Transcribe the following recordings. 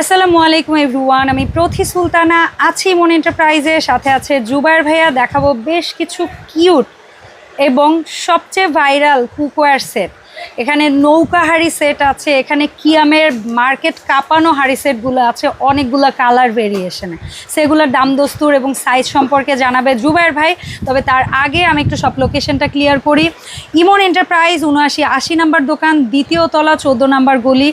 আসসালামু আলাইকুম এভরিওয়ান, আমি প্রথি সুলতানা, আছি মন এন্টারপ্রাইজের সাথে আছে জুবাইর ভাইয়া, দেখাবো বেশ কিছু কিউট এবং সবচেয়ে ভাইরাল কুকওয়ার সেট এখানে নৌকা হাড়ি সেট আছে, এখানে কিয়ামের মার্কেট কাঁপানো হাড়ি সেটগুলো আছে, অনেকগুলো কালার ভেরিয়েশনে সেগুলোর দাম দস্তুর এবং সাইজ সম্পর্কে জানাবে জুবাইর ভাই, তবে তার আগে আমি একটু সব লোকেশনটা ক্লিয়ার করি। ইমন এন্টারপ্রাইজ উনআশি, আশি নাম্বার দোকান, দ্বিতীয় তলা, চোদ্দ নাম্বার গলি।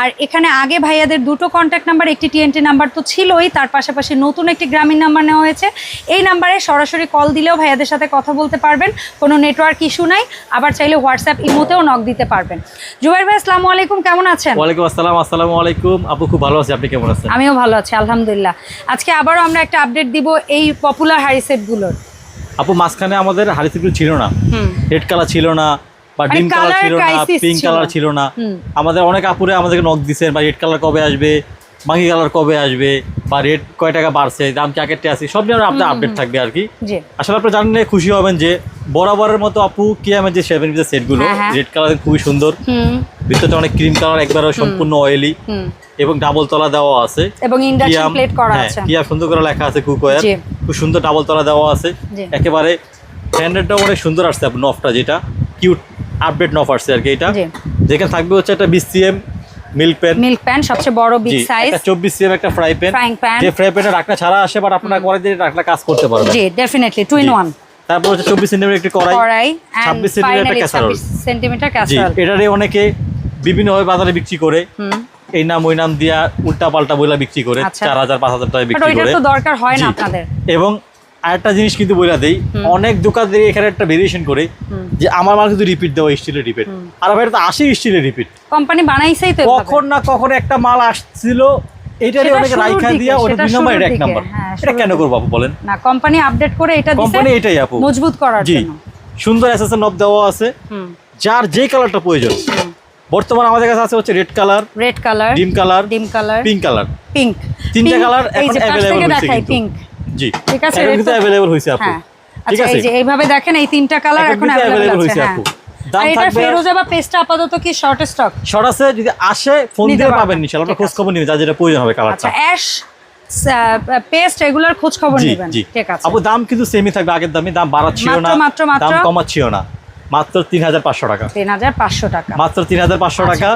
আর এখানে আগে ভাইয়াদের দুটো কন্ট্যাক্ট নাম্বার একটি টিএনটি নাম্বার তো ছিলই, তার পাশাপাশি নতুন একটি গ্রামীণ নাম্বার নেওয়া হয়েছে। এই নাম্বারে সরাসরি কল দিলেও ভাইয়াদের সাথে কথা বলতে পারবেন, কোনো নেটওয়ার্ক ইস্যু নাই। আবার চাইলে হোয়াটসঅ্যাপ ইমোতেও নক দিতে পারবেন। জুবাইর ভাই আসসালামু আলাইকুম কেমন আছেন? ওয়ালাইকুম আসসালাম আসসালামু আলাইকুম। আপু খুব ভালো আছি। আপনি কেমন আছেন? আমিও ভালো আছি আলহামদুলিল্লাহ। আজকে আবারও আমরা একটা আপডেট দিব এই পপুলার হাড়ি সেটগুলোর। আপু মাঝখানে আমাদের হারিসিগুলো ছিল না। হুম। রেড কালার ছিল না বা মানে ডিম কালার ছিল না পিঙ্ক কালার ছিল না। আমাদের অনেক আপুরে আমাদেরকে নক দিচ্ছেন বা রেড কালার কবে আসবে? বাকি কালার কবে আসবে বা রেট কয় টাকা বাড়ছে দাম জ্যাকেটে আছে সব নিয়ে আপনার আপডেট থাকবে আর কি আসলে আপনি জানলে খুশি হবেন যে বরাবরের মতো আপু কি আমার যে সেভেন পিসের সেটগুলো। রেড কালার খুবই সুন্দর। ভিতরটা অনেক ক্রিম কালার একবারে সম্পূর্ণ অয়েলি এবং ডাবল তলা দেওয়া আছে। এবং ইন্ডাকশন প্লেট করা হ্যাঁ, আছে। কিয়া সুন্দর করে লেখা আছে কুকওয়্যার। খুব সুন্দর ডাবল তলা দেওয়া আছে। একেবারে স্ট্যান্ডার্ডটা অনেক সুন্দর আসছে আপনার নফটা যেটা। কিউট আপডেট নফ আসছে আর কি এটা যেখানে থাকবে হচ্ছে একটা BCM milk pan milk pan সবচেয়ে বড় বিগ সাইজ একটা চব্বিশ সিএম একটা ফ্রাই প্যান Frying pan। যে ফ্রাই প্যানে রাখনা ছাড়া আসে বাট আপনারা করে দিয়ে রাখনা কাজ করতে পারবেন। জি ডেফিনেটলি টু ইন। ওয়ান তারপর হচ্ছে চব্বিশ সেন্টিমিটার একটি কড়াই কড়াই ছাব্বিশ সেন্টিমিটার একটা ক্যাসারোল সেন্টিমিটার ক্যাসারোল এটারে অনেকে বিভিন্নভাবে বাজারে বিক্রি করে হুম। এই নাম ওই নাম দিয়া উল্টা পাল্টা বইলা বিক্রি করে আচ্ছা। চার হাজার পাঁচ হাজার টাকা বিক্রি করে। তো দরকার হয় না। আপনাদের। এবং আরেকটা জিনিস কিন্তু বইলা দেই অনেক দোকানদার এখানে একটা ভেরিয়েশন করে। যে আমার মাল কিন্তু রিপিট দেওয়া স্টিলের রিপিট আর ভাই এটা তো আশি স্টিলের রিপিট কোম্পানি বানাইছেই তো কখন না কখন একটা মাল আসছিল এইটারে অনেক রাইখা দিয়া ওটা দুই নম্বর এটা এক নম্বর। হ্যাঁ, এটা কেন। করব আপু বলেন? না কোম্পানি আপডেট করে এটা দিছে কোম্পানি এটাই আপু। মজবুত করার জন্য। সুন্দর এসএসএন নব দেওয়া আছে। যার যে কালারটা প্রয়োজন। বর্তমানে আমাদের কাছে আছে হচ্ছে রেড কালার রেড কালার ডিম কালার ডিম কালার পিঙ্ক কালার পিঙ্ক তিনটা কালার এখন অ্যাভেলেবল হয়েছে পিঙ্ক জি। ঠিক আছে, red কিন্তু অ্যাভেলেবল হয়েছে আপু। হ্যাঁ। ঠিক আচ্ছা আছে? এই যে এইভাবে দেখেন এই তিনটা কালার এখন আছে হয়েছে হ্যাঁ। আপু। দাম থাকবে- ফেরোজা বা পেস্টটা আপাতত কি শর্ট স্টক শর্ট আছে যদি আসে ফোন দিয়ে পাবেন ইনশাআল্লাহ। খোঁজ খবর নিবেন যা যেটা প্রয়োজন হবে আচ্ছা কালারটা অ্যাশ পেস্ট এগুলোর খোঁজ খবর নেবেন। ঠিক আছে। আপু দাম কিন্তু সেমই থাকবে আগের দামই। দাম বাড়াচ্ছিও না। মাত্র, মাত্র, মাত্র? দাম কমাচ্ছিও না। মাত্র তিন হাজার পাঁচশো টাকা। তিন হাজার পাঁচশো টাকা। মাত্র তিন হাজার পাঁচশো টাকা।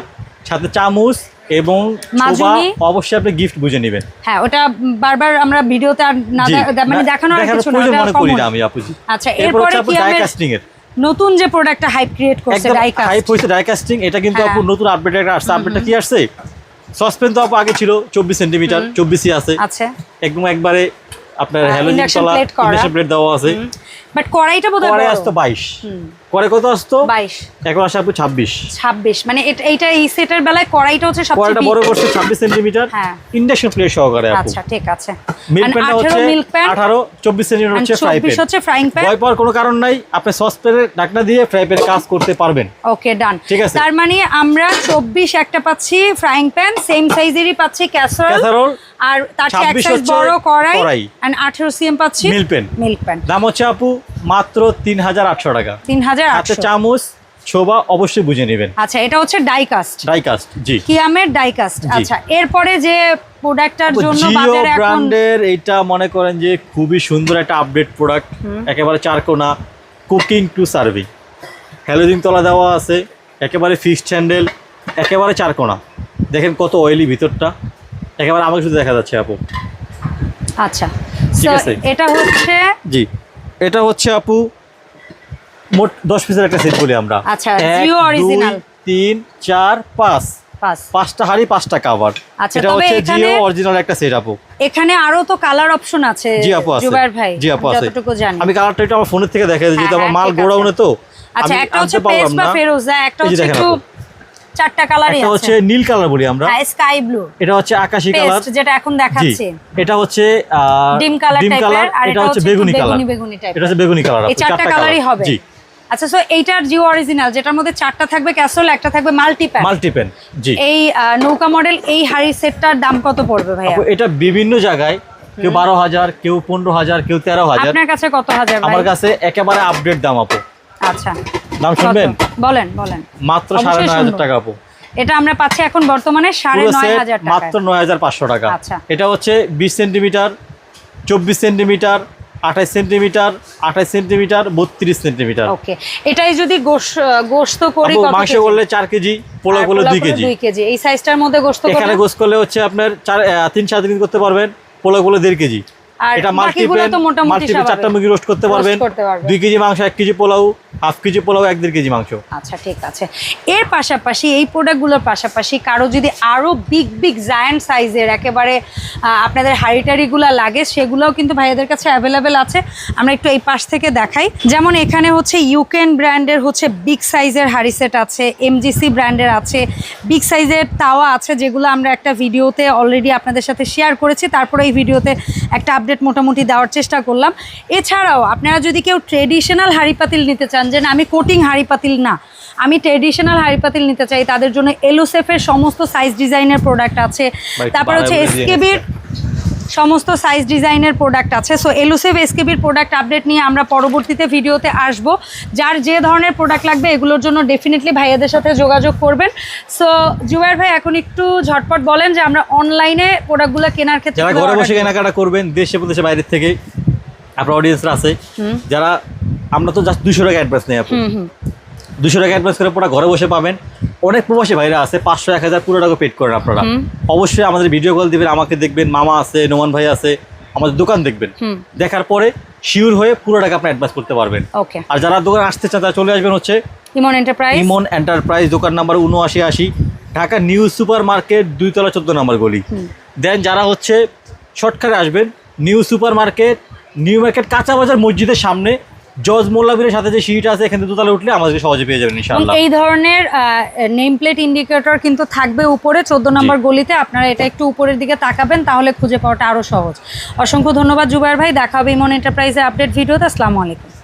সাথে চামচ এবং অবশ্যই আপনি গিফট বুঝে নেবেন। হ্যাঁ ওটা বারবার আমরা ভিডিওতে আর না মানে দেখানোর আর কিছু না মনে করি না আমি আপুজি আচ্ছা এরপরে কি ডাই এর। নতুন যে প্রোডাক্টটা হাইপ ক্রিয়েট করছে ডাইকাস্ট হাইপ হয়েছে ডাইকাস্টিং এটা কিন্তু হ্যাঁ। আপু নতুন আপডেট একটা আসছে। আপডেটটা কি আসছে? সসপেন তো আপু আগে ছিল চব্বিশ সেন্টিমিটার চব্বিশই আছে। আছে একদম একবারে আপনার হ্যালোজিন ইন্ডাকশন প্লেট দেওয়া আছে। বাট কড়াইটা বোধহয় বড়। আসতো বাইশ। হুম। পরে কত আসতো? বাইশ। এখন আসে আপু ছাব্বিশ। ছাব্বিশ। মানে এটা এইটা এই সেটের বেলায় কড়াইটা হচ্ছে সবচেয়ে বড় করছে ছাব্বিশ সেন্টিমিটার। হ্যাঁ। ইন্ডাকশন প্লেট সহকারে আপু। আচ্ছা ঠিক আছে। মিল্ক প্যানটা হচ্ছে মিল্ক প্যান আঠারো চব্বিশ হচ্ছে ফ্রাই প্যান হচ্ছে ফ্রাইং প্যান ভয় পাওয়ার কোনো কারণ নাই। আপনি সসপ্যানের ঢাকনা দিয়ে ফ্রাই প্যানে কাজ করতে পারবেন। ওকে ডান ঠিক আছে। তার মানে আমরা চব্বিশ একটা পাচ্ছি ফ্রাইং প্যান সেম সাইজেরই পাচ্ছি ক্যাসারোল ক্যাসারোল আর তার চেয়ে এক 26 সাইজ বড় কড়াই। এন্ড আঠেরো সিএম পাচ্ছি মিল্ক প্যান মিল্ক প্যান দাম হচ্ছে আপু মাত্র তিন হাজার আটশো টাকা। তিন হাজার হাতে আটশো চামচ ছোবা অবশ্যই বুঝে নেবেন। আচ্ছা এটা হচ্ছে ডাইকাস্ট ডাই কাস্ট জি। কিয়ামের ডাইকাস্ট আচ্ছা এরপরে যে প্রোডাক্টটার জন্য বাজারে এখন ব্র্যান্ডের এইটা মনে করেন যে খুবই সুন্দর একটা আপডেট প্রোডাক্ট একেবারে চারকোনা কুকিং টু সার্ভিং হ্যালোজিন তলা দেওয়া আছে একেবারে ফিক্সড হ্যান্ডেল একেবারে চারকোনা। দেখেন কত অয়েলি ভিতরটা। একেবারে আমাকে শুধু দেখা যাচ্ছে আপু। আচ্ছা। এটা হচ্ছে জি। এটা হচ্ছে আপু মোট দশ পিসের একটা সেট বলি আমরা। আচ্ছা, জিও দুই, তিন চার পাঁচ। পাঁচ। পাঁচটা হাড়ি পাঁচটা কাভার আচ্ছা, এটা হচ্ছে জিও অরিজিনাল একটা সেট আপু। এখানে আরও তো কালার অপশন আছে জি আপু আছে। জুবাইর ভাই জি আপু আমি আছে। যতটুকু জানি। আমি কালারটা একটু আমার ফোনের থেকে দেখা যেহেতু হ্যাঁ, আমার হ্যাঁ, মাল গোডাউনে তো। আচ্ছা একটা হচ্ছে পেস্ট বা ফেরোজা একটা হচ্ছে একটু আপু। চারটা কালারই আছে। হচ্ছে নীল কালার বলি আমরা। হ্যাঁ স্কাই ব্লু এটা হচ্ছে আকাশি কালার যেটা এখন দেখাচ্ছি। এটা হচ্ছে ডিম কালার ডিম টাইপের কালার আর এটা হচ্ছে বেগুনি কালার বেগুনি টাইপ এটা হচ্ছে বেগুনি কালার এই চারটা কালারই হবে। জি। আচ্ছা সো এইটার জিও অরিজিনাল যেটার মধ্যে চারটা থাকবে ক্যাসল একটা থাকবে মাল্টিপ্যাক মাল্টিপেন জি। এই নৌকা মডেল এই হাড়ি সেটটার দাম কত পড়বে ভাইয়া? এটা বিভিন্ন জায়গায় কেউ বারো হাজার কেউ পনেরো হাজার কেউ তেরো হাজার। আপনার কাছে কত হাজার আমার কাছে একেবারে আপডেট দাম আপু। আচ্ছা। দাম শুনবেন? বলেন বলেন। মাত্র সাড়ে নয় হাজার। টাকা আপু। এটা আমরা পাচ্ছি এখন বর্তমানে সাড়ে নয় হাজার মাত্র নয় হাজার পাঁচশো টাকা। আচ্ছা। এটা হচ্ছে বিশ সেন্টিমিটার চব্বিশ সেন্টিমিটার আঠাশ সেন্টিমিটার আঠাশ সেন্টিমিটার বত্রিশ সেন্টিমিটার। ওকে। এটাই যদি গোশ- গোশত করি মাংস? করলে চার কেজি আর করলে দুই কেজি। দুই কেজি। এই সাইজটার মধ্যে গোশত এখানে করলে গোস করলে হচ্ছে আপনার চার তিন তিন কেজি করতে পারবেন পোলাও করলে দেড় কেজি। এটা বাকিগুলো মাল্টিপেন তো মোটামুটি মাল্টিপেন চারটা মুরগি রোস্ট করতে পারবেন। দুই কেজি মাংস এক KG pulao half KG pulao এক দেড় কেজি মাংস। আচ্ছা ঠিক আছে। এর পাশাপাশি এই প্রোডাক্টগুলোর পাশাপাশি কারও যদি আরও বিগ বিগ জায়ান্ট সাইজের একেবারে আপনাদের হাড়িটারিগুলো লাগে সেগুলোও কিন্তু ভাইয়াদের কাছে অ্যাভেলেবেল আছে। আমরা একটু এই পাশ থেকে দেখাই। যেমন এখানে হচ্ছে ইউকেন ব্র্যান্ডের হচ্ছে বিগ সাইজের হাড়ি সেট আছে এমজিসি ব্র্যান্ডের আছে বিগ সাইজের তাওয়া আছে যেগুলো আমরা একটা ভিডিওতে অলরেডি আপনাদের সাথে শেয়ার করেছি। তারপরে এই ভিডিওতে একটা আপডেট মোটামুটি দেওয়ার চেষ্টা করলাম। এছাড়াও আপনারা যদি কেউ ট্রেডিশনাল হাড়িপাতিল নিতে চান যে না আমি কোটিং হাড়িপাতিল না আমি ট্রেডিশনাল হাড়িপাতিল নিতে চাই তাদের জন্য এলোসেফের সমস্ত সাইজ ডিজাইনের প্রোডাক্ট আছে। তারপর হচ্ছে এসকেবির সমস্ত সাইজ ডিজাইনের প্রোডাক্ট আছে। সো এলুসেভ এসকেবির প্রোডাক্ট আপডেট নিয়ে আমরা পরবর্তীতে ভিডিওতে আসব। যার যে ধরনের প্রোডাক্ট লাগবে এগুলোর জন্য ডেফিনেটলি ভাইয়াদের সাথে যোগাযোগ করবেন। সো জুয়ার ভাই এখন একটু ঝটপট বলেন যে আমরা অনলাইনে প্রোডাক্টগুলো কেনার ক্ষেত্রে যারা ঘরে বসে কেনাকাটা করবেন দেশে প্রদেশে বাইরের থেকে আপনার অডিয়েন্সরা আছে। যারা আমরা তো জাস্ট দুশো টাকা অ্যাডভান্স নেই আপু। হুম হুম। দুশো টাকা অ্যাডভান্স করে পুরো ঘরে বসে পাবেন। অনেক প্রবাসী ভাইরা আছে পাঁচশো এক হাজার পুরো টাকা পেড করেন আপনারা। অবশ্যই আমাদের ভিডিও কল দিবেন আমাকে দেখবেন মামা আছে নোমান ভাই আছে আমাদের দোকান দেখবেন। দেখার পরে শিওর হয়ে পুরো টাকা আপনি অ্যাডভান্স করতে পারবেন। আর যারা দোকান আসতে চান তারা চলে আসবেন হচ্ছে ইমন এন্টারপ্রাইজ ইমন এন্টারপ্রাইজ দোকান নাম্বার উনআশি আশি ঢাকা নিউ সুপার মার্কেট দুইতলা চোদ্দ নম্বর গলি। দেন যারা হচ্ছে শর্টকাটে আসবেন New Super Market New Market কাঁচা বাজার মসজিদের সামনে জজ মোল্লাবিরের সাথে যে সিঁড়িটা আছে এখানে দুতলা উঠলে আমাদেরকে সহজে পেয়ে যাবেন ইনশাআল্লাহ। এই ধরনের নেম প্লেট ইন্ডিকেটর কিন্তু থাকবে উপরে চোদ্দ নম্বর গলিতে। আপনারা এটা একটু উপরের দিকে তাকাবেন তাহলে খুঁজে পাওয়াটা আরও সহজ। অসংখ্য ধন্যবাদ জুবায়ের ভাই। দেখা হবে ইমন এন্টারপ্রাইজে আপডেট ভিডিওতে। আসসালামু আলাইকুম।